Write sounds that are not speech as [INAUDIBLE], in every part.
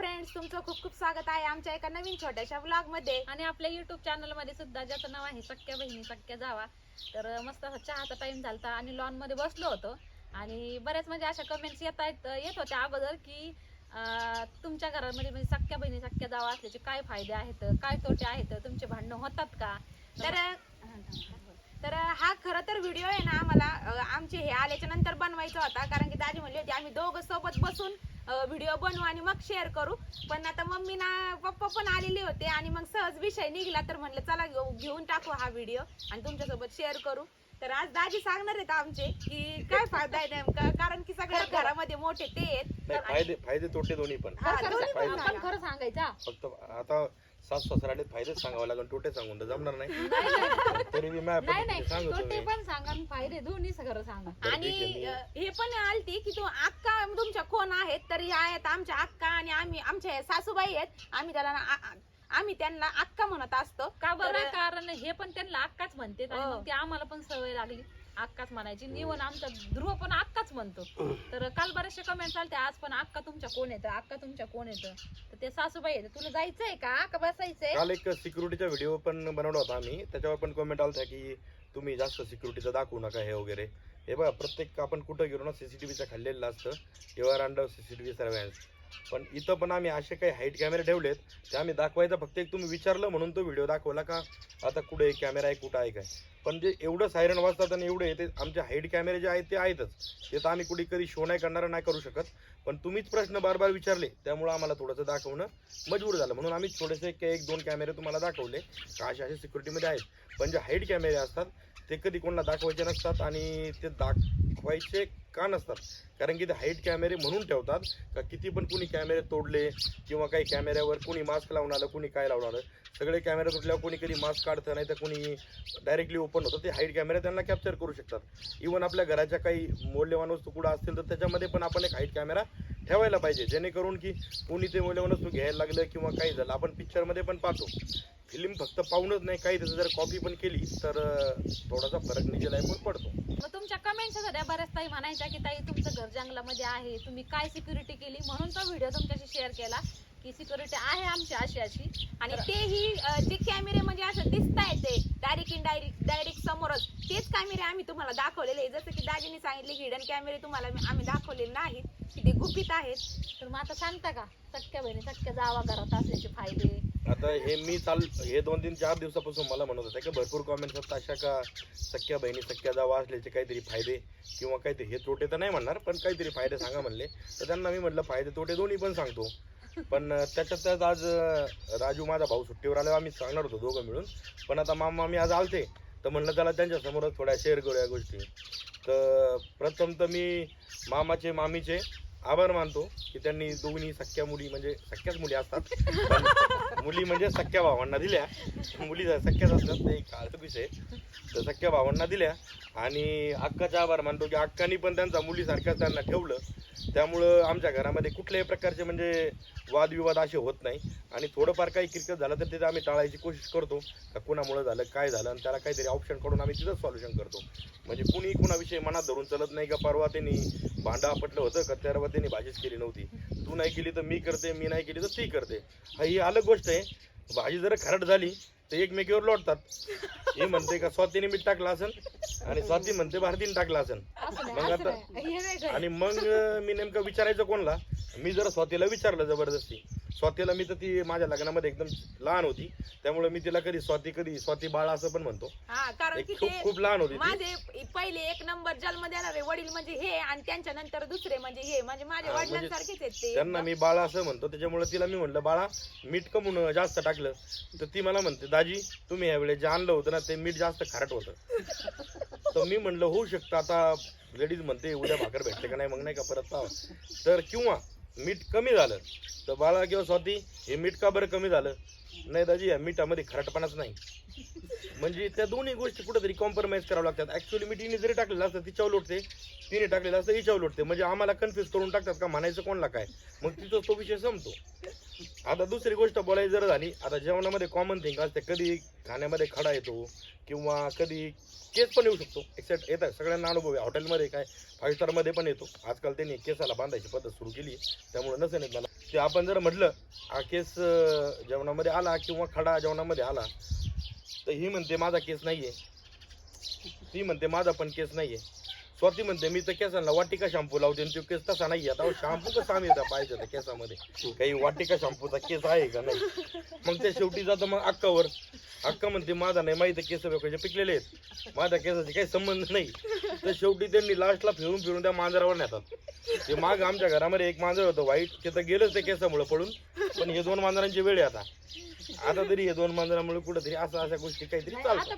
Friends तुमचं खूप खूप स्वागत आहे आमच्या एका नवीन छोट्याशा ब्लॉगमध्ये आणि आपल्या युट्यूब चॅनलमध्ये सुद्धा ज्याचं नाव आहे सख्या बहिणी सख्या जावा. तर मस्त असा चहाचा टाइम झालता आणि लॉनमध्ये बसलो होतो. आणि बऱ्याच म्हणजे अशा कमेंट्स येत आहेत येत होत्या अगोदर की तुमच्या घरामध्ये म्हणजे सख्या बहिणी सख्या जावा असल्याचे काय फायदे आहेत काय तोटे आहेत तुमचे भांडणं होतात का? तर तर हा खरं तर व्हिडिओ आहे ना आम्हाला आमचे हे आल्याच्यानंतर बनवायचा होता. कारण की दाजी म्हणली होती आम्ही दोघं सोबत बसून व्हिडिओ बनवू आणि मग शेअर करू. पण आता मम्मी ना पप्पा पण आलेले होते आणि मग सहज विषय निघला तर म्हणलं चला घेऊ- घेऊन टाकू हा व्हिडिओ आणि तुमच्यासोबत शेअर करू. तर आज दाजी सांगणार आहेत आमचे की काय फायदा आहे नेमका? कारण की सगळ्या घरामध्ये मोठे ते आहेत. फायदे फायदे तोटे दोन्ही पण. हा, खरं दोन्ही पण आपण सांगा. खरं सांगायचा. फक्त आता सास सासराले फायदेच सांगावं लागेल तोटे सांगून तर जमणार नाही. तरी मी नाही नाही. सांगतो तोटे मी. पण सांगा आणि फायदे दोन्ही खरं सांगा. बरं, आणि ठीक आहे, मी- अ, हे पण आलती की तू अक्का तुमच्या कोण आहेत तर या आहेत आमच्या अक्का आणि आम्ही आमच्या सासूबाई आहेत. आम्ही त्याला ना- आ- आ- आम्ही त्यांना अक्का म्हणत असतो. का बरं? तर- कारण हे पण त्यांना अक्काच म्हणते आणि हो. मग ते आम्हाला पण सवय लागली. अक्काच म्हणायची निवन आमचा ध्रुव पण अक्काच म्हणतो. तर काल बऱ्याचशा कमेंट चालते आज पण अक्का तुमच्या कोण येतं? अक्का तुमच्या कोण येतं? तर ते सासूबाई येतं तुला जायचंय का? का बसायचंय? काल एक सिक्युरिटीचा व्हिडिओ पण बनवला होता आम्ही. त्याच्यावर पण कमेंट आलता की तुम्ही जास्त सिक्युरिटीचा दाखवू नका हे वगैरे. हे बघा प्रत्येक आपण कुठं गेलो ना सीसीटीव्हीचा खाल्लेलं असतं. युआर अंडर सीसीटीव्ही सर्व्हन्स पण इथं पण आम्ही असे काही हाईट कॅमेरे ठेवलेत ते आम्ही दाखवायचं फक्त एक तुम्ही विचारलं म्हणून तो व्हिडिओ दाखवला का? आता कुठे कॅमेरा आहे कुठं आहे काय? पण जे एवढं सायरन वाजतात आणि एवढे ते आमचे हाईट कॅमेरे जे आहेत ते आहेतच. ते तर आम्ही कुठे कधी शो नाही करणार नाही करू शकत. पण तुम्हीच प्रश्न बार बार विचारले त्यामुळं आम्हाला थोडंसं दाखवणं मजबूर झालं. म्हणून आम्ही थोडेसे एक दोन कॅमेरे तुम्हाला दाखवले का असे असे सिक्युरिटीमध्ये आहेत. पण जे हाईट कॅमेरे असतात ते कधी कोणाला दाखवायचे नसतात आणि ते दाखवायचे का नसतात? कारण की ते हाईट कॅमेरे म्हणून ठेवतात. का किती पण कुणी कॅमेरे तोडले किंवा काही कॅमेऱ्यावर कुणी मास्क लावून आलं कुणी काय लावून आलं सगळे कॅमेरे तुटल्यावर कोणी कधी मास्क काढतं नाही तर कुणी डायरेक्टली ओपन होतं. ते हाईट कॅमेरे त्यांना कॅप्चर करू शकतात. इवन आपल्या घराच्या काही मौल्यवान वस्तू कुठं असतील तर त्याच्यामध्ये पण आपण एक हाईट कॅमेरा ठेवायला पाहिजे. जेणेकरून की कोणी ते मौल्यवान वस्तू घ्यायला लागलं किंवा काही झालं. आपण पिक्चरमध्ये पण पाहतो. फिल्म फक्त पाहूनच नाही काही त्याचं जर कॉपी पण केली तर थोडासा फरक निजे लाईफवर पडतो. मग तुमच्या कमेंट्स होत्या बऱ्याच ताई म्हणायच्या की ताई तुमचं घर जंगलामध्ये आहे तुम्ही काय सिक्युरिटी केली? म्हणून तो व्हिडिओ तुमच्याशी शेअर केला की सिक्युरिटी आहे आमची अशी अशी. आणि तेही जे कॅमेरे म्हणजे असं दिसताय ते डायरेक्ट इन डायरेक्ट डायरेक्ट समोरच तेच कॅमेरे आम्ही तुम्हाला दाखवलेले जसं की दाजीने सांगितले हिडन कॅमेरे तुम्हाला आम्ही दाखवलेले नाहीत की ते गुपित आहेत. तर मग आता सांगता का? सख्या बहिणी सख्या जावा घरात असल्याचे फायदे. आता हे मी चाल हे दोन तीन चार दिवसापासून मला म्हणत होते की भरपूर कॉमेंट्स होतात अशा का सख्या बहिणी सख्या जावा असल्याचे काहीतरी फायदे किंवा काहीतरी हे तोटे तर नाही म्हणणार पण काहीतरी फायदे सांगा म्हणले. तर त्यांना मी म्हटलं फायदे तोटे दोन्ही पण सांगतो. पण त्याच्यात त्यात आज राजू माझा भाऊ सुट्टीवर आल्यावर आम्ही सांगणार होतो दोघं मिळून. पण आता मामा मी आज आलते. तर म्हणलं त्याला त्यांच्या समोरच थोड्या शेअर करूया गोष्टी. तर प्रथम तर मी मामाचे मामीचे आभार मानतो की त्यांनी दोन्ही सख्या मुली म्हणजे सख्याच मुली असतात. मुली म्हणजे सख्या भावांना दिल्या. मुली सख्याच असतात ते एक आहे. तर सख्या भावांना दिल्या आणि अक्काचा आभार मानतो की अक्कानी पण त्यांचा मुलीसारख्याच त्यांना ठेवलं. त्यामुळं आमच्या घरामध्ये कुठल्याही प्रकारचे म्हणजे वादविवाद असे होत नाही. आणि थोडंफार काही क्रिकेट झालं तर तिथं आम्ही टाळायची कोशिश करतो. का कुणामुळं झालं काय झालं आणि त्याला काहीतरी ऑप्शन काढून आम्ही तिथंच सॉल्युशन करतो. म्हणजे कुणी कुणाविषयी मनात धरून चालत नाही का परवा त्यांनी भांडं आपटलं होतं का त्यावर त्यांनी भाजीच केली नव्हती. तू नाही केली तर मी करते मी नाही केली तर ती करते. हा ही अलग गोष्ट आहे. भाजी जर खरड झाली तर एकमेकीवर लोटतात ही म्हणते का स्वातीने मीठ टाकलं असेल आणि स्वाती म्हणते भारतीने टाकलं असेल मग आता-. हे. आणि मग मी नेमकं विचारायचं कोणला मी जर स्वातीला विचारलं जबरदस्ती स्वातीला मी तर ती माझ्या लग्नामध्ये एकदम लहान होती. त्यामुळे मी तिला कधी स्वाती कधी स्वाती बाळ असं पण म्हणतो. हा कारण एक की खूप ते खूप लहान होती ती. माझे पहिले एक नंबर जन्म देणारे वडील म्हणजे हे आणि त्यांच्या नंतर दुसरे म्हणजे हे म्हणजे माझ्या हा, म्हणजे वडिलांसारखेच आहेत ते. त्यांना मी बाळा असं म्हणतो. त्याच्यामुळे तिला मी म्हणलं बाळा मीठ कमून जास्त टाकलं. तर ती मला म्हणते दाजी तुम्ही यावेळेस जे आणलं होतं ना ते मीठ जास्त खारट होतं. [LAUGHS] तर मी म्हणलं होऊ शकतं आता लेडीज म्हणते उद्या भाकर भेटते का नाही मग नाही का परत तर किंवा मीठ कमी झालं. तर बाळा किंवा स्वाती हे मीठ का बरं कमी झालं? नाही दाजी या मिठामध्ये खराटपणाच नाही. म्हणजे त्या दोन्ही गोष्टी कुठेतरी कॉम्प्रोमाइज करावं लागतात. ऍक्च्युअली मी तिने जरी टाकलेलं असतं तिच्यावर लोटते. तिने टाकलेलं असतं हिच्यावर लोटते. म्हणजे आम्हाला कन्फ्युज करून टाकतात का म्हणायचं कोणला काय? मग तिचा तो विषय संपतो. आता दुसरी गोष्ट बोलायची जर झाली आता जेवणामध्ये कॉमन थिंग असते कधी खाण्यामध्ये खडा येतो किंवा कधी केस पण येऊ शकतो. एक्सेप्ट येतात सगळ्यांना अनुभव आहे. हॉटेलमध्ये काय फाईव्ह स्टारमध्ये पण येतो. आजकाल त्यांनी केसाला बांधायची पद्धत सुरू केली त्यामुळे नसेल येत मला. ते आपण जर म्हटलं हा केस जेवणामध्ये आला किंवा खडा जेवणामध्ये आला तर ही म्हणते माझा केस नाहीये. ती म्हणते माझा पण केस नाहीये. स्वाती म्हणते मी तर केसांना वाटिका शॅम्पू लावते आणि तो केस तसा नाही आता शॅम्पू कसं आम्ही त्या पाहिजे त्या केसामध्ये? काही वाटिका शॅम्पूचा केस आहे का नाही? मग ते शेवटी जातं मग अक्कावर. अक्का म्हणते माझा नाही माहिती केस वेगळे पिकलेले आहेत. माझ्या केसाचे काही संबंध नाही. तर शेवटी त्यांनी लास्टला फिरून फिरून त्या मांजरावर नेतात. ते माग आमच्या घरामध्ये एक मांजर होतं वाईट ते तर गेलंच ते केसामुळे पडून. पण हे दोन मांजरांची वेळ आहे आता. आता तरी हे दोन मांजरामुळे कुठेतरी असं अशा गोष्टी काहीतरी चालतात.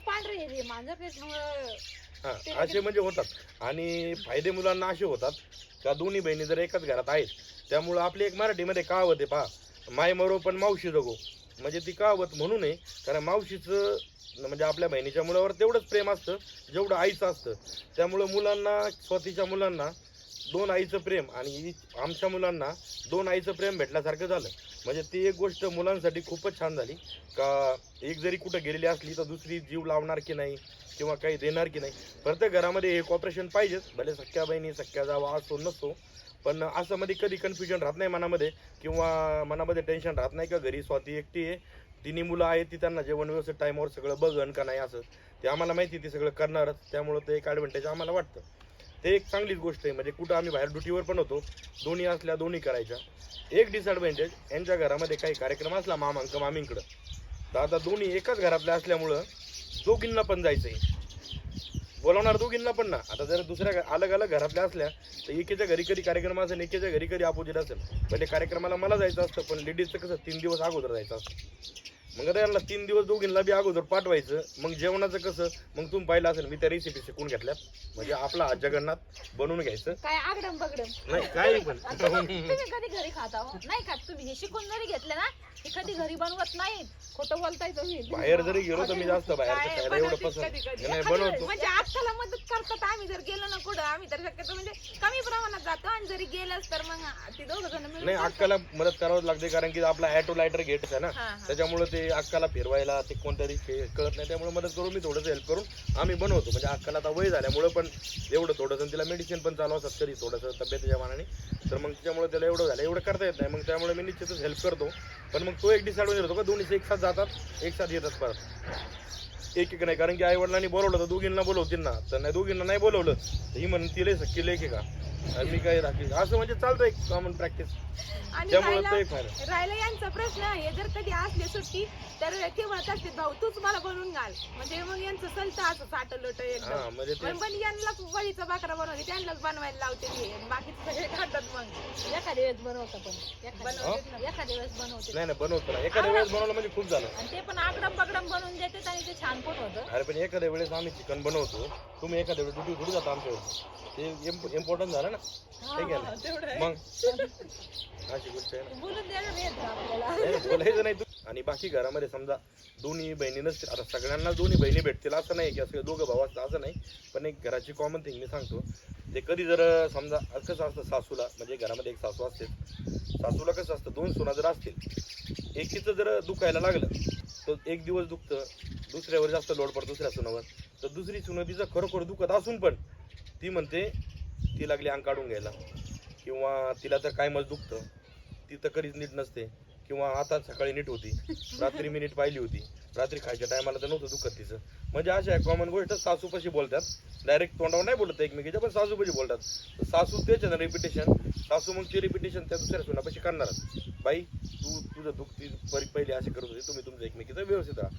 हां असे म्हणजे होतात. आणि फायदे मुलांना असे होतात का दोन्ही बहिणी जर एकाच घरात आहेत त्यामुळं आपली एक मराठीमध्ये कहावत आहे पहा माय मरो पण मावशी जगो. म्हणजे ती कहावत म्हणून आहे कारण मावशीचं म्हणजे आपल्या बहिणीच्या मुलावर तेवढंच प्रेम असतं जेवढं आईचं असतं. त्यामुळं मुलांना स्वतःच्या मुलांना दोन आईचं प्रेम आणि आमच्या मुलांना दोन आईचं प्रेम भेटल्यासारखं झालं. म्हणजे ती एक गोष्ट मुलांसाठी खूपच छान झाली. का एक जरी कुठं गेलेली असली तर दुसरी जीव लावणार की नाही किंवा काही देणार की नाही. प्रत्येक घरामध्ये एक ऑपरेशन पाहिजेच. भले सख्या बहिणी सख्या जावा असो नसतो पण असं मध्ये कधी कन्फ्युजन राहत नाही मनामध्ये किंवा मनामध्ये टेन्शन राहत नाही का घरी स्वाती एकटी आहे तिन्ही मुलं आहेत ती त्यांना जेवण व्यवस्थित टाईमवर सगळं बघन का नाही असं. ते आम्हाला माहिती ते सगळं करणारच. त्यामुळं ते एक ॲडव्हान्टेज आम्हाला वाटतं. ते एक चांगलीच गोष्ट आहे. म्हणजे कुठं आम्ही बाहेर ड्युटीवर पण होतो दोन्ही असल्या दोन्ही करायच्या. एक डिसएडव्हान्टेज यांच्या घरामध्ये काही कार्यक्रम असला मामांक मामींकडं तर आता दोन्ही एकाच घरातल्या असल्यामुळं दोघींना पण जायचं आहे बोलावणार दोघींना पण ना. आता जर दुसऱ्या अलग अलग घरातल्या असल्या तर एकेच्या घरी कधी कार्यक्रम असेल एकेच्या घरी कधी अपोजिट असेल. पहिले कार्यक्रमाला मला जायचं असतं पण लेडीजचं कसं तीन दिवस अगोदर जायचं असतं. मग आता यांना तीन दिवस दोघींना बी अगोदर पाठवायचं. मग जेवणाचं कसं? मग तुम्ही पाहिलं असेल मी त्या रेसिपी शिकून घेतल्यात? म्हणजे आपला हात जगन्नाथ बनवून घ्यायचं. काय आगडम बगडम. नाही काही पण. [LAUGHS] तुम्ही कधी घरी खाता हो? नाही खात. तुम्ही हे शिकून जरी घेतले ना हे कधी घरी बनवत नाही खोटं बोलताय तुम्ही. बाहेर जरी गेलो तर मी जास्त बाहेर काय खायला एवढं पसंत. नाही बनवतो. म्हणजे आजकाल मदत करतात. आम्ही जर गेलो ना कुठं आम्ही तर शक्यतो म्हणजे कमी प्रमाणात जातो आणि जरी गेलंच तर मग ती दोघ जण मिळून नाही. अक्काला मदत करावं लागते कारण की आपला ॲटो लायटर गेट आहे ना. हा, हा. त्याच्यामुळे ते अक्काला फिरवायला ते कोणतरी ते कळत नाही. त्यामुळे मदत करून मी थोडंसं हेल्प करून आम्ही बनवतो. म्हणजे अक्काला आता वय झाल्यामुळं पण एवढं थोडंसं तिला मेडिसिन पण चालू असतात तरी थोडंसं तब्येतीच्या मानाने. तर मग त्याच्यामुळे त्याला एवढं झालं. एवढं करता येत नाही. मग त्यामुळे मी निश्चितच हेल्प करतो. पण मग तो एक डिसाईड होतो का दोन्ही एक साथ जातात एक साथ येतात परत. एक एक नाही. कारण की आई वडिलांनी बोलवलं तर दोघींना बोलवतील ना तर नाही दोघींना नाही बोलवलं. तर ही म्हणून तिला सक्की लेख आहे का आणि मी काय राखी असं म्हणजे चालतं एक कॉमन प्रॅक्टिस आणि त्यामुळे राहिला तो यांचा प्रश्न हे जर कधी असले सुट्टी तर ते म्हणत असते. भाऊ तूच मला बनवून घाल. म्हणजे मग यांचं चलतं असं साठ लोट हा एकदम म्हणजे ते पण पण यांना वळीचा बाकरा बनवते त्यांनाच बनवायला लावते हे बाकीचे सगळे खातात मग. एखाद्या वेळेस बनवतं पण. एखाद्या बनवतेत ना. एखाद्या वेळेस बनवते. नाही नाही बनवतो ना. एखाद्या वेळेस बनवलं म्हणजे खूप झालं. आणि ते पण आगडम बगडम बनवून देतात आणि ते छान पण होतं. अरे पण एखाद्या वेळेस आम्ही चिकन बनवतो. तुम्ही एखाद्या वेळेस ड्युटी थोडी जाता आमच्यावर ते इम्पॉर्टंट झालं ना? हा, ठीक आहे आहे. मग? अशी गोष्ट आहे ना. बोलून द्यायला नाही येत ना आपल्याला. नाही, बोलायचं नाही तू. आणि बाकी घरामध्ये समजा दोन्ही बहिणी नसतील आता सगळ्यांना दोन्ही बहिणी भेटतील असं नाही की असं दोघं भाऊ असतं असं नाही. पण एक घराची कॉमन थिंग मी सांगतो. ते कधी जर समजा कसं असतं सासूला म्हणजे घरामध्ये एक सासू असते. सासूला कसं असतं दोन सुना जर असतील एकीचं जर दुखायला लागलं तर एक दिवस दुखतं दुसऱ्यावर जास्त लोड पडतो दुसऱ्या सुनावर. तर दुसरी सुनं तिचं खरोखर दुखत असून पण ती म्हणते ती लागली अंग काढून घ्यायला. किंवा तिला तर काय मज दुखतं. ती तर कधीच नीट नसते. किंवा आता सकाळी नीट होती. रात्री मी नीट पाहिली होती. रात्री खायच्या टायमाला तर नव्हतं दुखत तिचं. म्हणजे अशा कॉमन गोष्ट सासूपाशी बोलतात. डायरेक्ट तोंडावर नाही बोलत एकमेकीच्या पण सासूपाशी बोलतात. सासू तेच आहे ना रिपिटेशन सासू मग ते रिपिटेशन त्या दुसऱ्या सुनापाशी करणारच. बाई तू तुझं दुःख ती परी पहिली असे करत होती. तुम्ही तुमचं एकमेकीचं व्यवस्थित राहा.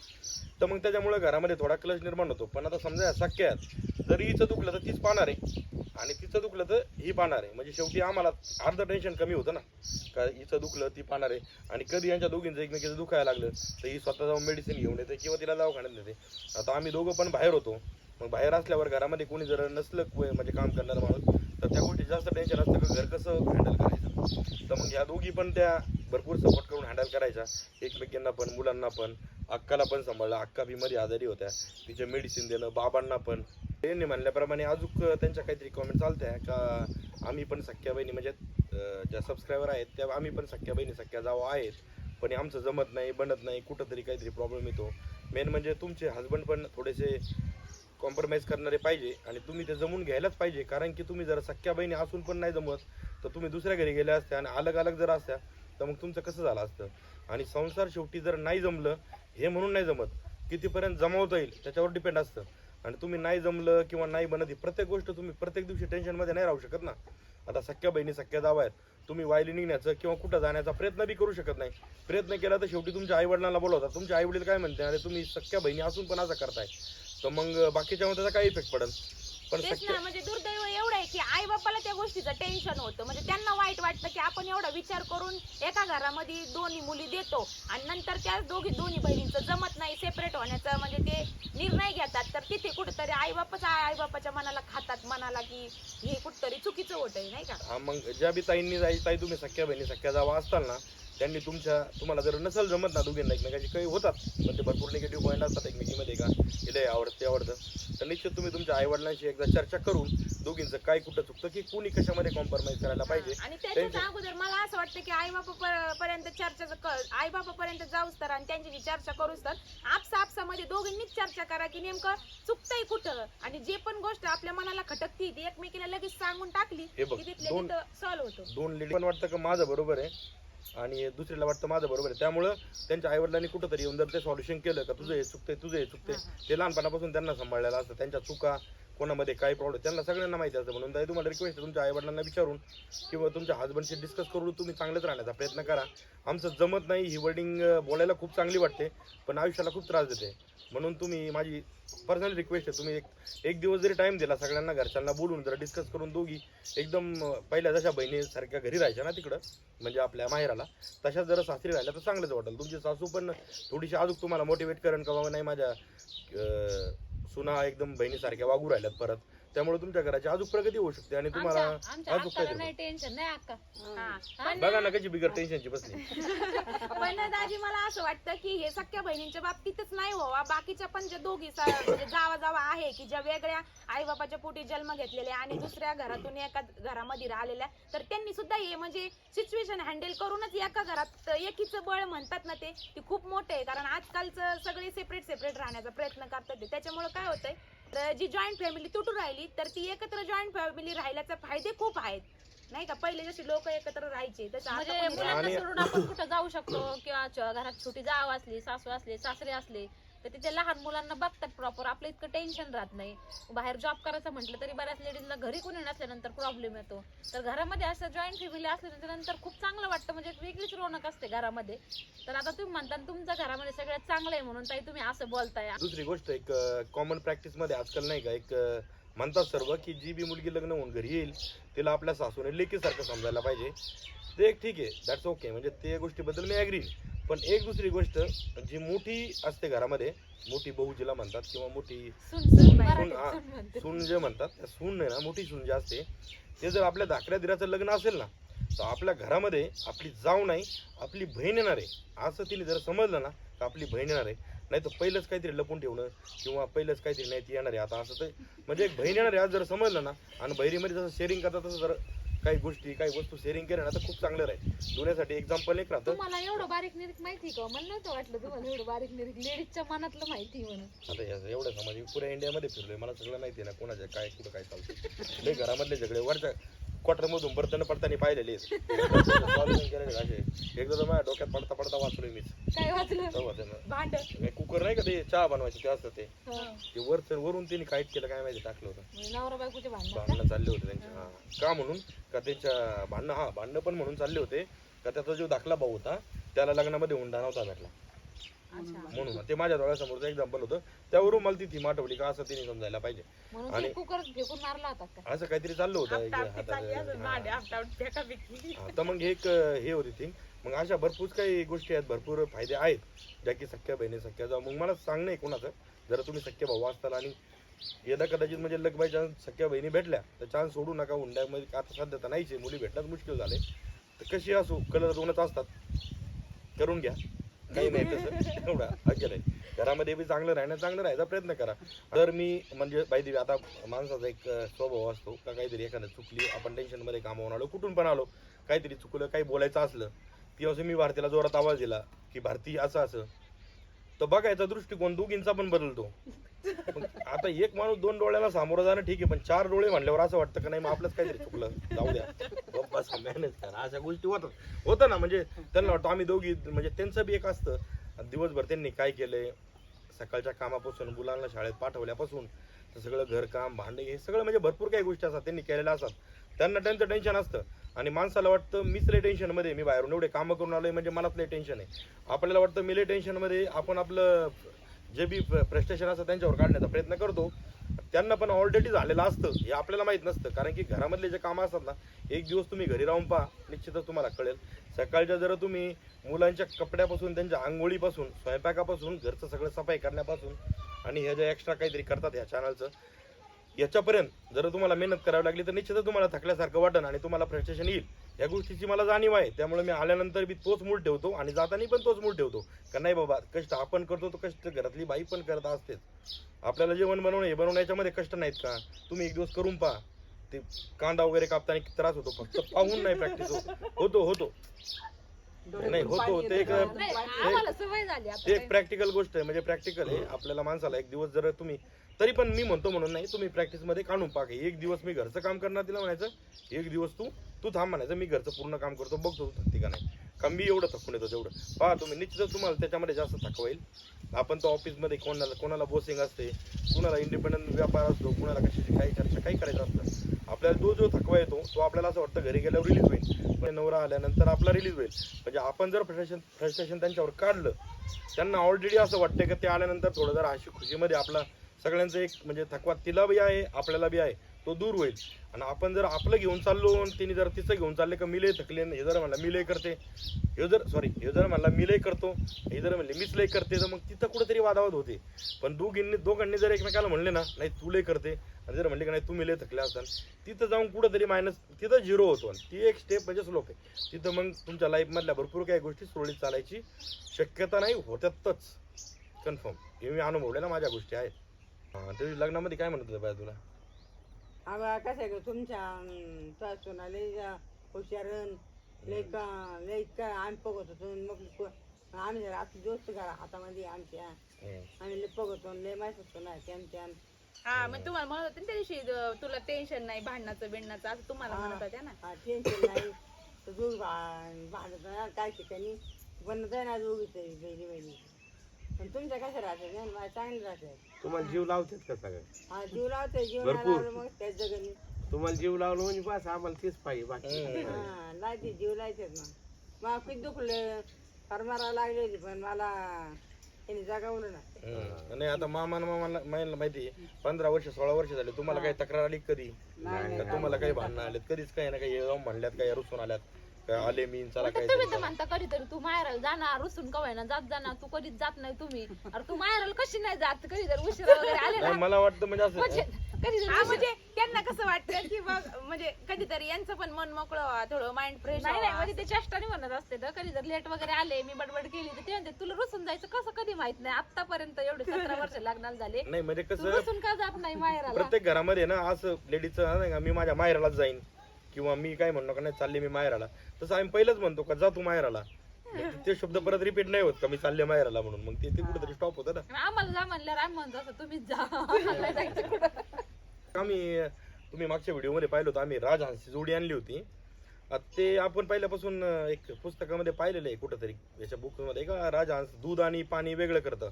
तर मग त्याच्यामुळे घरामध्ये थोडा क्लच निर्माण होतो. पण आता समजा शक्य आहे जरी हिचं दुखलं तर तीच पाहणार आहे. आणि तिचं दुखलं तर ही पाहणार आहे. म्हणजे शेवटी आम्हाला अर्धं टेन्शन कमी होतं ना. का हिचं दुखलं ती पाहणार आहे. आणि कधी यांच्या दोघींचं एकमेकीचं दुखायला लागलं तर ही स्वतः जाऊन मेडिसिन घेऊन येते किंवा तिला दवाखान्यात नेते. आता आम्ही दोघं पण बाहेर होतो. मग बाहेर असल्यावर घरामध्ये कोणी जर नसलं म्हणजे काम करणारं माणूस तर त्या गोष्टी जास्त टेन्शन असतं का घर कसं हँडल करायचं? तर मग ह्या दोघी पण त्या भरपूर सपोर्ट करून हँडल करायच्या. एकमेकींना पण मुलांना पण. अक्काला पण सांभाळलं. अक्का बीमारी आजारी होत्या. तिचे मेडिसिन देणं बाबांना पण. त्यांनी म्हणल्याप्रमाणे अजून त्यांच्या काहीतरी कॉमेंट चालत्या का आम्ही पण सख्या बहिणी म्हणजे ज्या सबस्क्रायबर आहेत त्या आम्ही पण सख्या बहिणी सख्या जावा आहेत. पण आमचं जमत नाही बनत नाही. कुठंतरी काहीतरी प्रॉब्लेम येतो. मेन म्हणजे तुमचे हजबंड पण थोडेसे कॉम्प्रोमाइज करणारे पाहिजे आणि तुम्ही ते जमून घ्यायलाच पाहिजे. कारण की तुम्ही जर सख्या बहिणी असून पण नाही जमत तर तुम्ही दुसऱ्या घरी गेल्या असत्या आणि अलग अलग जर असत्या तर मग तुमचं कसं झालं असतं? आणि संसार शेवटी जर नाही जमलं हे म्हणून नाही जमत. कितीपर्यंत जमावता येईल त्याच्यावर डिपेंड असतं. आणि तुम्ही नाही जमलं किंवा नाही बनत ही प्रत्येक गोष्ट तुम्ही प्रत्येक दिवशी टेन्शनमध्ये नाही राहू शकत ना. आता सख्या बहिणी सख्या जावा आहेत. तुम्ही वायली निघण्याचं किंवा कुठं जाण्याचा प्रयत्न बी करू शकत नाही. प्रयत्न केला तर शेवटी तुमच्या आईवडिलांना बोलवता तुमच्या आईवडील काय म्हणते? अरे तुम्ही सख्या बहिणी असून पण असं करताय. तर मग बाकीच्या त्याचा काय इफेक्ट पडेल. पण तेच ना म्हणजे दुर्दैव एवढं आहे की आई बापाला त्या गोष्टीचं टेन्शन होतं. म्हणजे त्यांना वाईट वाटतं की आपण एवढा विचार करून एका घरामध्ये दोन्ही मुली देतो. आणि नंतर त्या दोघी दोन्ही बहिणींचं जमत नाही सेपरेट होण्याचं. म्हणजे ते निर्णय घेतात. तर तिथे कुठेतरी आई बापाच आई बापाच्या मनाला खातात मनाला की हे कुठतरी चुकीचं होत आहे नाही का? हा, मग ज्या बी ताईंनी जाई ताई तुम्ही सख्या बहिणी सख्या जावा असताल ना त्यांनी तुमच्या तुम्हाला जर नसेल जमत ना दोघींना एकमेकाची काही होतात पण ते भरपूर निगेटिव्ह पॉईंट असतात एकमेकीमध्ये का? हे लय आवडतं ते आवडतं. तर निश्चित तुम्ही तुमच्या आई वडिलांशी एकदा चर्चा करून दोघींचं काय कुठं चुकतं की कुणी कशामध्ये कॉम्प्रोमाइज करायला पाहिजे आणि त्याच्याच त्यांच्या- अगोदर मला असं वाटतं की आई बापा पर्यंत चर्चा आई बापापर्यंत जाऊच तर आणि त्यांची चर्चा करूच तर आपसा आपसामध्ये दोघींनीच चर्चा करा की नेमकं चुकतंय कुठं? आणि जे पण गोष्ट आपल्या मनाला खटकती ती एकमेकीला लगेच सांगून टाकली हे बघ की तिथल्या दोन तिथं सॉल्व्ह होतो. दोन लेडी पण वाटतं का माझं बरोबर आहे आणि दुसरीला वाटतं माझं बरोबर आहे. त्यामुळं त्यांच्या आईवडिलांनी कुठंतरी येऊन जर ते सॉल्युशन केलं का तुझं हे चुकतंय तुझं हे चुकतंय ते लहानपणापासून त्यांना सांभाळलेलं असतं. त्यांच्या चुका कोणामध्ये काय प्रॉब्लेम त्यांना सगळ्यांना माहिती असतं. म्हणून ताई तुम्हाला रिक्वेस्ट आहे तुमच्या आईवडिलांना विचारून किंवा तुमच्या हस्बंडशी डिस्कस करून तुम्ही चांगलेच राहण्याचा प्रयत्न करा. आमचं जमत नाही ही वर्डिंग बोलायला खूप चांगली वाटते पण आयुष्याला खूप त्रास देते. म्हणून तुम्ही माझी पर्सनल रिक्वेस्ट आहे. तुम्ही एक एक दिवस जरी टाईम दिला सगळ्यांना घरच्यांना बोलून जर डिस्कस करून दोघी एकदम पहिल्या जशा बहिणीसारख्या घरी राहायच्या ना तिकडं म्हणजे आपल्या माहेराला तशाच जरा सासरी राहिल्या तर चांगलंच वाटेल. तुमची सासू पण थोडीशी अजून तुम्हाला मोटिवेट करेन का बाबा नाही माझ्या सुना एकदम बहिणीसारख्या वागू राहिल्यात परत. त्यामुळे तुमच्या घराची अजून प्रगती होऊ शकते आणि तुम्हाला आमच्या आमच्या अजून अक्काला काय नाही टेन्शन नाही अक्का हा. पण बघा ना कशी बिगर टेन्शनची बसली. [LAUGHS] पण दाजी मला असं वाटतं की हे सख्या बहिणींच्या बाबतीतच नाही व्हावा. बाकीच्या पण ज्या दोघी सा- म्हणजे जावा जावा आहे की ज्या वेगळ्या आई बापाच्या पोटी जन्म घेतलेल्या आणि दुसऱ्या घरातून एका घरामध्ये राहिलेल्या तर त्यांनी सुद्धा हे म्हणजे सिच्युएशन हँडल करूनच एका घरात एकीचं बळ म्हणतात ना ते ते खूप मोठे आहे. कारण आजकालचं सगळे सेपरेट सेपरेट राहण्याचा प्रयत्न करतात ते. त्याच्यामुळे काय होतंय जी जॉईंट फॅमिली तुटून राहिली तर ती एकत्र जॉईंट फॅमिली राहिल्याचे फायदे खूप आहेत. नाही का? पहिले जसे लोक एकत्र राहायचे तसे आता म्हणजे मुलांना सोडून आपण कुठं जाऊ शकतो? किंवा च- घरात छोटी जाव असली सासू असले सासरे असले तर तिथे लहान मुलांना बघतात प्रॉपर आपलं इतकं टेन्शन राहत नाही. बाहेर जॉब करायचं म्हटलं तरी बऱ्याच लेडीजला घरी कोणी नसल्यानंतर प्रॉब्लेम येतो. तर घरामध्ये असं जॉईंट फॅमिली असल्यानंतर नंतर खूप चांगलं वाटतं. म्हणजे वेगळीच रोनक असते घरामध्ये. तर आता तुम्ही म्हणता तुमच्या घरामध्ये सगळ्यात चांगलं आहे म्हणून ताई तुम्ही असं बोलताय. दुसरी गोष्ट एक कॉमन प्रॅक्टिसमध्ये आजकाल नाही का एक म्हणतात सर्व की जी बी मुलगी लग्न होऊन घरी येईल तिला आपल्या सासूने लेकीसारखं समजायला पाहिजे. ते एक ठीक आहे दॅट्स ओके म्हणजे ते गोष्टीबद्दल मी ॲग्री पण एक दुसरी गोष्ट जी मोठी असते घरामध्ये मोठी बहू जिला म्हणतात किंवा मोठी सुन जे म्हणतात त्या सून आहे ना मोठी सून जी असते ते जर आपल्या धाकऱ्या दिराचं लग्न असेल ना तर आपल्या घरामध्ये आपली जाऊ नाही आपली बहीण येणार आहे. असं तिने जर समजलं ना तर आपली बहीण येणार आहे. नाही तर पहिलंच काहीतरी लपून ठेवणं किंवा पहिलंच काहीतरी नाही ती येणार आहे. आता असं तर म्हणजे एक बहीण येणार आहे आज जर समजलं ना आणि बहिणीमध्ये जसं शेअरिंग करतात तसं जर काही गोष्टी काही वस्तू शेअरिंग केल्या ना तर खूप चांगलं राहील. दुनियासाठी एक्झाम्पल एक राहतं. तुम्हाला एवढं बारीक निरीक माहिती का? मला नव्हतं वाटलं तुम्हाला एवढं बारीक निरीक. लेडीजच्या मनातलं माहिती म्हणून. आता याचं एवढं समाज मी पुऱ्या इंडियामध्ये फिरलोय मला सगळं माहिती आहे ना कोणाच्या काय कुठं काय चालतं लय घरामधले झगडे वरच्या क्वार्टर मधून बर्तन पडताना पाहिलेले. [LAUGHS] एकदा तर माझ्या डोक्यात पडता पडता वाचलोय मीच. काय वाचलं? तेव्हा त्यानं भांड. कुकर नाही का ते चहा बनवायचे ते असतं ते. ते वर वरून त्यांनी काहीच केलं काय माहिती टाकलं होतं. म्हणजे नवरा बायकोचे भांडण. भांडणं चालले होते त्यांचे हा. का म्हणून? का त्यांच्या भांडणं हा भांडणं पण म्हणून चालले होते. का त्याचा जो धाकला भाऊ होता त्याला लग्नामध्ये हुंडा नव्हता भेटला. म्हणून ते माझ्या डोळ्यासमोरचं एक्झाम्पल होतं त्यावरून मला ती थीम आठवली का असं तिने समजायला पाहिजे. आणि- असं काहीतरी चाललं होतं एक. हा, तर मग हे एक हे होती थिंग मग अशा भरपूर काही गोष्टी आहेत भरपूर फायदे आहेत ज्या की सख्या बहिणी सख्या जाऊ. मग मला सांग नाही कोणाचं जर तुम्ही सख्या भाऊ असताल आणि यदा कदाचित म्हणजे लग बाय चान्स सख्या बहिणी भेटल्या तर चान्स सोडू नका हुंड्यामध्ये आता सध्या तर नाहीच आहे मुली भेटणंच मुश्किल झाले. तर कशी असो कलर दोनच असतात. करून घ्या. काही नाही तसं. एवढा. अज्ञात आहे. घरामध्ये बी चांगलं राहणं चांगलं राहायचा प्रयत्न करा. तर मी म्हणजे बाई आता माणसाचा एक स्वभाव असतो का काहीतरी एखादं चुकली आपण टेन्शनमध्ये कामावून आलो कुठून पण आलो काहीतरी चुकलं काही बोलायचं असलं ती असं मी भारतीला जोरात आवाज दिला की भारती असं असं. तर बघायचा दृष्टिकोन दोघींचा पण बदलतो. मग आता एक माणूस दोन डोळ्याला सामोरं जाणं ठीक आहे पण चार डोळे म्हणल्यावर असं वाटतं का नाही मग आपलंच काहीतरी चुकलं. जाऊ द्या. बस मॅनेज करा. अशा गोष्टी होतात. होतं ना म्हणजे त्यांना वाटतं आम्ही दोघी म्हणजे त्यांचं बी एक असतं. आणि दिवसभर त्यांनी काय केलंय? सकाळच्या कामापासून मुलांना शाळेत पाठवल्यापासून तर सगळं घरकाम भांडे हे सगळं म्हणजे भरपूर काही गोष्टी असतात त्यांनी केलेल्या असतात. त्यांना त्यांचं टेन्शन असतं. आणि माणसाला वाटतं मीच लय टेन्शनमध्ये मी बाहेरून. एवढे कामं करून आलोय म्हणजे मलाच लय टेन्शन आहे. आपल्याला वाटतं मी लय टेन्शनमध्ये आपण आपलं जे बी प्रेस्टेशन असतं त्यांच्यावर काढण्याचा प्रयत्न करतो. त्यांना पण ऑलरेडी झालेलं असतं हे आपल्याला माहीत नसतं. कारण की घरामधले जे कामं असतात ना एक दिवस तुम्ही घरी राहून पहा निश्चितच तुम्हाला कळेल. सकाळच्या जर तुम्ही मुलांच्या कपड्यापासून त्यांच्या आंघोळीपासून स्वयंपाकापासून घरचं सगळं सफाई करण्यापासून आणि ह्या ज्या एक्स्ट्रा काहीतरी करतात ह्या चॅनलचं याच्यापर्यंत जर तुम्हाला मेहनत करावी लागली तर निश्चितच तुम्हाला थकल्यासारखं वाटेल आणि तुम्हाला फ्रस्ट्रेशन येईल. या गोष्टीची मला जाणीव आहे. त्यामुळे मी आल्यानंतर बी तोच मूड ठेवतो आणि जाताना पण तोच मूड ठेवतो. का नाही बाबा कष्ट आपण करतो तो कष्ट घरातली बाई पण करत असतेच. आपल्याला जेवण बनवणं हे बनवण्याच्यामध्ये कष्ट नाहीत का? तुम्ही एक दिवस करून पहा. ते कांदा वगैरे कापताना किती त्रास होतो. फक्त पाहून नाही प्रॅक्टिस होतो. होतो नाही होतो. ते एक ते एक प्रॅक्टिकल गोष्ट आहे. म्हणजे प्रॅक्टिकल आहे आपल्याला माणसाला एक दिवस जर तुम्ही तरी पण मी म्हणतो म्हणून नाही तुम्ही प्रॅक्टिसमध्ये काढून पाक एक दिवस मी घरचं काम करणार तिला म्हणायचं एक दिवस तू तू थांब म्हणायचं मी घरचं पूर्ण काम करतो बघतो तू थकते का नाही. का मी एवढं थकून येतो तेवढं. पहा तुम्ही निश्चितच तुम्हाला त्याच्यामध्ये जास्त थकवा आपण तो ऑफिसमध्ये कोणाला कोणाला बोसिंग असते कुणाला इंडिपेंडंट व्यापार असतो कुणाला कशाची काही चर्चा काही करायचं असतं. आपल्याला जो जो थकवा येतो तो आपल्याला असं वाटतं घरी गेल्यावर रिलीज होईल. पण नवरा आल्यानंतर आपला रिलीज होईल. म्हणजे आपण जर फ्रस्ट्रेशन फ्रस्ट्रेशन त्यांच्यावर काढलं त्यांना ऑलरेडी असं वाटतं की ते आल्यानंतर थोडं जरा अशी खुशीमध्ये आपला सगळ्यांचं एक म्हणजे थकवा तिला बी आहे आपल्याला बी आहे तो दूर होईल. आणि आपण जर आपलं घेऊन चाललो आणि तिने जर तिचं घेऊन चालले का मी थकले हे जर म्हणला मी करते हे जर सॉरी हे जर म्हणला मी करतो हे जर म्हणले मीच लय करते तर मग तिथं कुठेतरी वादावाद होते. पण दोघींनी दोघांनी जर एकमेकाला म्हणले ना नाही तू लय करते आणि जर म्हणले की नाही तू मिले थकले असताल तिथं जाऊन कुठंतरी मायनस तिथं झिरो होतो. आणि ती एक स्टेप म्हणजे स्लोप आहे. तिथं मग तुमच्या लाईफमधल्या भरपूर काही गोष्टी सुरळीत चालायची शक्यता नाही होत्यातच. कन्फर्म हे मी अनुभवलेल्या माझ्या गोष्टी आहेत. ते लग्नामध्ये काय म्हणत होतं बाय तुला? आम्हाला कसं आहे का तुमच्या अं, सासूना लय अं, हुशारन लय का लय का आम्ही बघत होतो मग प- आम्ही जर आपली दोस्त करा हातामध्ये आमच्या. आम्ही लय बघत होतो लय माहीत होतो ना त्यांच्या हा मग तुम्हाला म्हणत होते ना त्या दिवशी अं, तुला टेन्शन नाही भांडणाचं बिंडणाचं असं तुम्हाला म्हणत होत्या ना. टेन्शन नाही. तर दोघी भांडत ना काय ठिकाणी बनत आहे ना दोघी बहिणी बहिणी पण तुमच्या कसं राहतात ना माझ्या चांगले राहतात. तुम्हाला जीव लावतात का सगळं? हा जीव लावते जीव भरपूर. लावलं मग त्या जगाने. तुम्हाला जीव लावलं म्हणजे बस आम्हाला तेच पाहिजे बाकी. हम्म. हा लायते जीव ना मला किती दुखलं फार मारायला लागले होते पण मला त्यांनी जगावलं ना हम्म. नाही आता मामा मामाला माहिती पंधरा वर्ष सोळा वर्ष झाले तुम्हाला काही तक्रार आली कधी? नाही का तुम्हाला काही भांडणं आलेत? कधीच काही ना काही जाऊन म्हणल्यात काही रुसून आल्यात? काय आले मी चला उलटं काय तुम्ही तर म्हणता कधीतरी तू माहेराला जाणार रुसून कवाय ना जात जाणार तू कधीच जात नाही तुम्ही. अरे तू माहेराला कशी नाही जात? कधीतरी उशिरा वगैरे आले ना. नाही मला वाटतं म्हणजे म्हणजे असं कधीतरी हा म्हणजे त्यांना कसं वाटतं की बघ म्हणजे कधीतरी यांचं पण मन मोकळं व्हावं, थोडं माइंड फ्रेश नाही नाही म्हणजे ते चेष्टाने म्हणत असते तर कधी जर लेट वगैरे आले मी बडबड केली तर ते म्हणते तुला रुसून जायचं कसं कधी माहीत नाही? आतापर्यंत एवढे सतरा वर्ष लग्नाला झाले. नाही म्हणजे तू कसं रुसून का जात नाही माहेराला? प्रत्येक घरामध्ये ना असं लेडीजचं नाही का मी माझ्या माहेरालाच जाईन. किंवा मी काय म्हणतो का नाही चालले मी माहेराला. तसं आम्ही पहिलंच म्हणतो का जा तू माहेराला. मग ते शब्द परत रिपीट नाही होत का मी चालले माहेराला म्हणून. मग ते ते कुठेतरी स्टॉप होतं ना. आम्हाला जा म्हणल्यावर आम्ही म्हणतो असं तुम्हीच जा. आम्हाला नाही जायचं कुठं? आम्ही तुम्ही मागच्या व्हिडिओमध्ये पाहिलं होतं आम्ही राजहंसची जोडी आणली होती. ते आपण पहिल्यापासून अं, एक पुस्तकामध्ये पाहिलेलं आहे कुठंतरी. याच्या बुकमध्ये का राजहंस दूध आणि पाणी वेगळं करतं.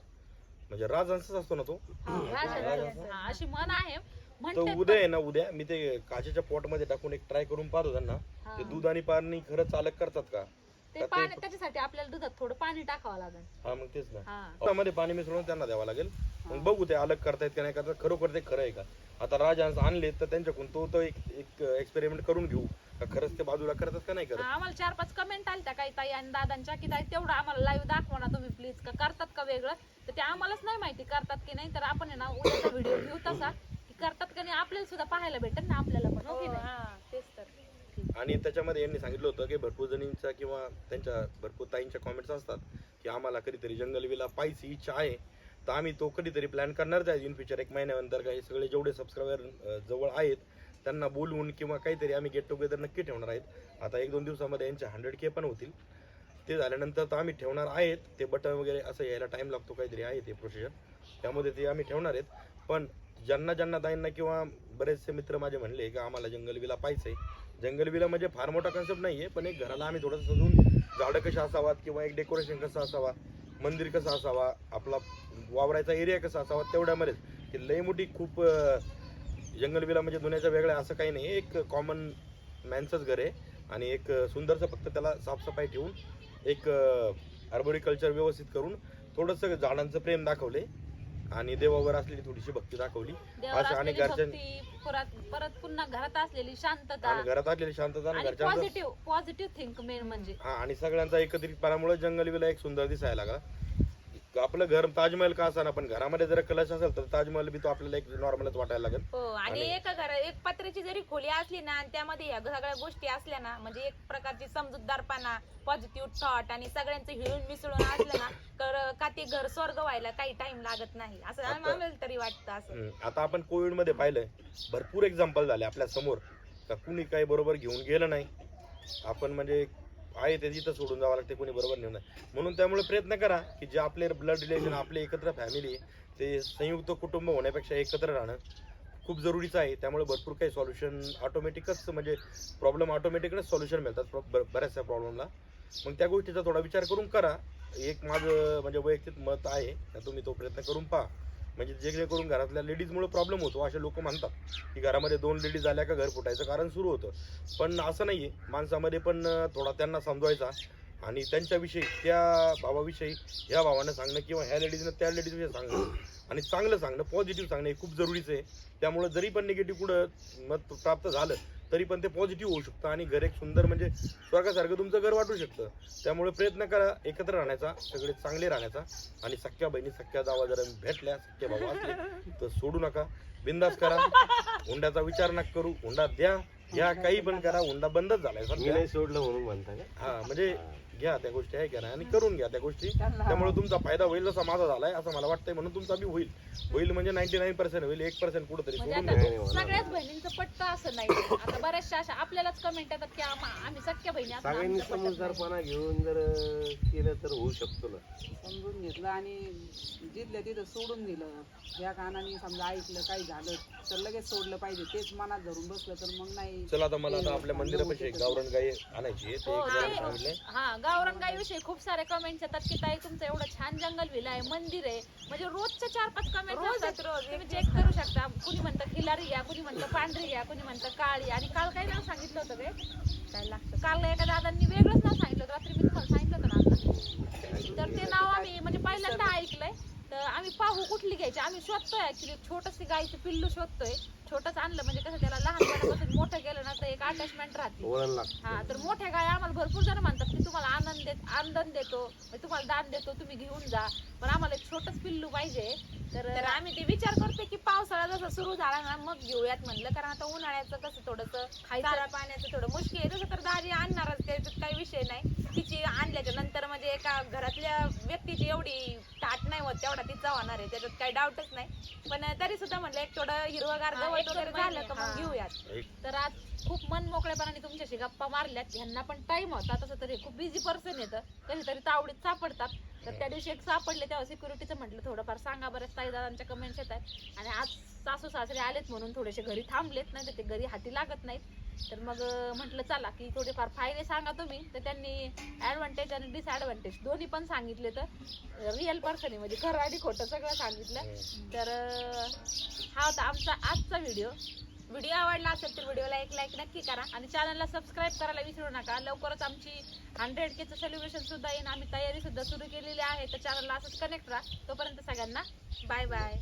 म्हणजे राजहंसच असतो ना तो. राजा- हा, अशी मन आहे. तर उद्या आहे ना उद्या मी ते काचेच्या पॉटमध्ये टाकून एक ट्राय करून पाहतो त्यांना. ते दूध आणि पाणी खरं चालक करतात का? ते पाणी त्याच्यासाठी आपल्याला दुधात थोडं पाणी टाकावं लागेल. हा मग तेच ना. हा. त्यामध्ये पाणी मिसळून त्यांना द्यावं लागेल. मग बघू ते अलग करतायत का नाही करतात खरोखर ते खरं आहे का? आता राजहंस आणले तर त्यांच्याकडून तो तो एक एक एक्सपेरिमेंट करून घेऊ. का खरंच ते बाजूला करतात का नाही करत? हा, आम्हाला चार पाच कमेंट आल्या काही ताई आणि दादांच्या की ताई. तेवढं आम्हाला लाईव्ह दाखवा ना तुम्ही प्लीज का करतात का वेगळं? तर ते आम्हालाच नाही माहिती करतात की नाही. तर आपण आहे ना उद्याचा व्हिडिओ घेऊ तसा. करतात का नाही आपल्याला सुद्धा पाहायला भेटेल ना आपल्याला पण हो की नाही? हा तेच तर. आणि त्याच्यामध्ये यांनी सांगितलं होतं की भरपूर जणींच्या किंवा त्यांच्या भरपूर ताईंच्या कॉमेंट्स असतात की आम्हाला कधीतरी जंगल विला पाहायची इच्छा आहे तर आम्ही तो कधीतरी प्लॅन करणारच आहे इन फ्युचर एक महिन्यानंतर काही सगळे जेवढे सबस्क्रायबर जवळ आहेत त्यांना बोलवून किंवा काहीतरी आम्ही गेट टुगेदर नक्की ठेवणार आहेत. आता एक दोन दिवसामध्ये यांचे हंड्रेड के पण होतील. ते झाल्यानंतर तर आम्ही ठेवणार आहेत ते बटन वगैरे असं यायला टाइम लागतो काहीतरी आहे ते प्रोसिजर त्यामध्ये ते आम्ही ठेवणार आहेत. पण ज्यांना ज्यांना दाईंना किंवा बरेचसे मित्र माझे म्हणले की आम्हाला जंगल विला पाहिजे. जंगल विला म्हणजे फार मोठा कन्सेप्ट नाही आहे पण एक घराला आम्ही थोडंसं सजून झाडं कशा असावात किंवा एक डेकोरेशन कसं असावा मंदिर कसं असावा आपला वावरायचा एरिया कसा असावा तेवढ्यामध्येच. की लई मोठी खूप जंगलविला म्हणजे दुनियाचा वेगळा असं काही नाही एक कॉमन मॅनचंच घर आहे आणि एक सुंदरसं फक्त त्याला साफसफाई ठेवून एक आर्बोरिकल्चर व्यवस्थित करून थोडंसं झाडांचं प्रेम दाखवले. आणि देवावर असलेली थोडीशी भक्ती दाखवली. असं आणि घरच्यां- परत परत पुन्हा घरात असलेली शांतता. आणि घरात असलेली शांतता आणि आणि घरच्यांचं पॉझिटिव्ह पॉझिटिव्ह थिंक मेन म्हणजे. हा आणि सगळ्यांचा एकत्रितपणामुळे जंगल विला एक सुंदर दिसायला लागला. आपलं घर ताजमहल का असा पण घरामध्ये जर कलश असेल तर ताजमहल बी तो आपल्याला एक नॉर्मलच वाटायला लागेल. हो आणि आणि- एका घरात एक पत्र्याची जरी खोली असली ना आणि त्यामध्ये या सगळ्या गोष्टी असल्या ना म्हणजे एक प्रकारची समजूतदारपणा पॉझिटिव्ह थॉट आणि सगळ्यांचं हिळून मिसळून असलं ना तर का ते घर स्वर्ग व्हायला काही टाइम लागत नाही. असं आता- आम्हाला तरी वाटतं असं. हम्म. आता आपण कोविडमध्ये पाहिलंय. भरपूर एक्झाम्पल झाले आपल्यासमोर. का कुणी काही बरोबर घेऊन गेलं नाही. आपण म्हणजे आहे ते तिथं सोडून जावं लागते कोणी बरोबर नेऊन म्हणून त्यामुळे प्रयत्न करा की जे आपले ब्लड रिलेशन आपले एकत्र फॅमिली ते संयुक्त कुटुंब होण्यापेक्षा एकत्र राहणं खूप जरुरीचं आहे. त्यामुळे भरपूर काही सॉल्युशन ऑटोमॅटिकच म्हणजे प्रॉब्लेम ऑटोमॅटिकच सॉल्युशन मिळतात बऱ्याचशा प्रॉब्लेमला मग त्या गोष्टीचा थोडा विचार करून करा. एक माझं म्हणजे वैयक्तिक मत आहे तुम्ही तो प्रयत्न करून पहा. म्हणजे जेणेकरून घरातल्या लेडीजमुळे प्रॉब्लेम होतो असे लोक म्हणतात की घरामध्ये दोन लेडीज आल्या का घर फुटायचं कारण सुरू होतं. पण असं नाहीये. माणसामध्ये पण थोडा त्यांना समजवायचा आणि त्यांच्याविषयी त्या भावाविषयी ह्या भावानं सांगणं किंवा ह्या लेडीजनं त्या लेडीजविषयी सांगणं. आणि चांगलं सांगणं पॉझिटिव्ह सांगणं हे खूप जरुरीचं आहे. त्यामुळे जरी पण निगेटिव्ह पुढं मत प्राप्त झालं तरी पण ते पॉझिटिव्ह होऊ शकतं आणि घर एक सुंदर म्हणजे स्वर्गासारखं तुमचं घर वाटू शकतं. त्यामुळे प्रयत्न करा एकत्र राहण्याचा सगळे चांगले राहण्याचा. आणि सख्या बहिणी सख्या जावा जर भेटल्या सख्या भाऊ असले तर सोडू नका. बिंदास करा. हुंड्याचा विचार नका करू. हुंडा द्या. घ्या काही पण करा. हुंडा बंदच झालाय सोडलं म्हणून म्हणता हा म्हणजे घ्या त्या गोष्टी आहे का नाही आणि करून घ्या त्या गोष्टी. त्यामुळे तुमचा फायदा होईल जसा माझा झालाय असं मला वाटतंय. म्हणून तुमचा बी होईल. होईल म्हणजे नाईन्टी नाईन पर्सेंट होईल एक पर्सेंट कुठंतरी म्हणजे सोडून द्या. सगळ्याच बहिणींचं पटतं असं नाही. आता बऱ्याचशा अशा आपल्यालाच कमेंट येतात की आम्हा- आम्ही सख्या बहिणी असं सगळ्यांनी आमचं पटत नाही. समजदारपणा घेऊन जर केलं तर होऊ शकतो ना. समजून घेतलं आणि जिथल्या तिथं सोडून दिलं. या कानाने समजा ऐकलं काही झालं तर लगेच सोडलं पाहिजे. तेच मनात धरून बसलं तर मग नाही. चला आता मला आता आपल्या मंदिरापाशी एक गावरण गाय आणायची आहे ते हो, एक जणांनी ते- सांगितलंय. हा गावरान गायविषयी खूप सारे कमेंट्स येतात की ताई तुमचं एवढं छान जंगल विला आहे मंदिर आहे. म्हणजे रोजचे चार पाच कमेंट असतात. रोज तुम्ही चेक करू शकता. कुणी म्हणतं खिलारी घ्या कुणी म्हणतं पांढरी घ्या कुणी म्हणतं काळी आणि काल काय नाव सांगितलं होतं ते काय लागतं? काल एका दादांनी वेगळंच नाव सांगितलं होतं. रात्री मी तुम्हाला सांगितलं होतं ना तर ते नाव आम्ही म्हणजे पहिल्यांदा ऐकलंय. तर आम्ही पाहू कुठली घ्यायची. आम्ही शोधतोय ऍक्च्युली छोटस गायचं पिल्लू शोधतोय. छोटंच आणलं म्हणजे कसं त्याला लहानपणापासून मोठं केलं ना तर एक अटॅचमेंट राहते. वळण लागतं. हा तर मोठ्या गाय आम्हाला भरपूर जण म्हणतात की तुम्हाला आनंद देत आनंद देतो म्हणजे तुम्हाला दान देतो तुम्ही घेऊन जा. पण आम्हाला एक छोटच पिल्लू पाहिजे. तर तर आम्ही ते विचार करतोय की पावसाळा जसा सुरू झाला ना मग घेऊयात म्हणलं. कारण आता उन्हाळ्याचं कसं थोडंसं चारा पाण्याचं थोडं मुश्किल आहे. तसं तर दाजी आणणारच त्याच्यात काही विषय नाही. तिची आणल्याच्या नंतर म्हणजे एका घरातल्या व्यक्तीची एवढी ताट नाही होत तेवढा तिचा होणार आहे त्याच्यात काही डाऊटच नाही. पण तरी सुद्धा म्हणलं एक थोडं हिरवगार हा, दोन वगैरे झालं का. मग घेऊयात. तर आज खूप मन मोकळेपणाने तुमच्याशी गप्पा मारल्यात. ह्यांना पण टाइम होता तसं तरी खूप बिझी पर्सन येतं कधीतरी तावडीत सापडतात. तर त्या दिवशी एक सापडले तेव्हा सिक्युरिटीचं म्हटलं थोडंफार सांगा बऱ्याच ताईदारांच्या कमेंट्स येत आहेत. आणि आज सासू सासरे आलेत म्हणून थोडेसे घरी थांबलेत नाही तर ते घरी हाती लागत नाहीत. तर मग म्हटलं चला की थोडेफार फायदे सांगा तुम्ही. तर त्यांनी ऍडव्हान्टेज आणि डिसएडव्हान्टेज दोन्ही पण सांगितले तर रिअल पर्सन म्हणजे खरं आणि खोटं सगळं सांगितलं. तर अं, हा होता आमचा आजचा व्हिडिओ व्हिडिओ आवडला असेल तर व्हिडिओला एक लाईक नक्की करा. आणि चॅनलला सबस्क्राईब करायला विसरू नका. लवकरच आमची हंड्रेड केचं सेलिब्रेशन सुद्धा येईन. आम्ही तयारी सुद्धा सुरू केलेली आहे. तर चॅनलला असंच कनेक्ट राहा. तोपर्यंत सगळ्यांना बाय बाय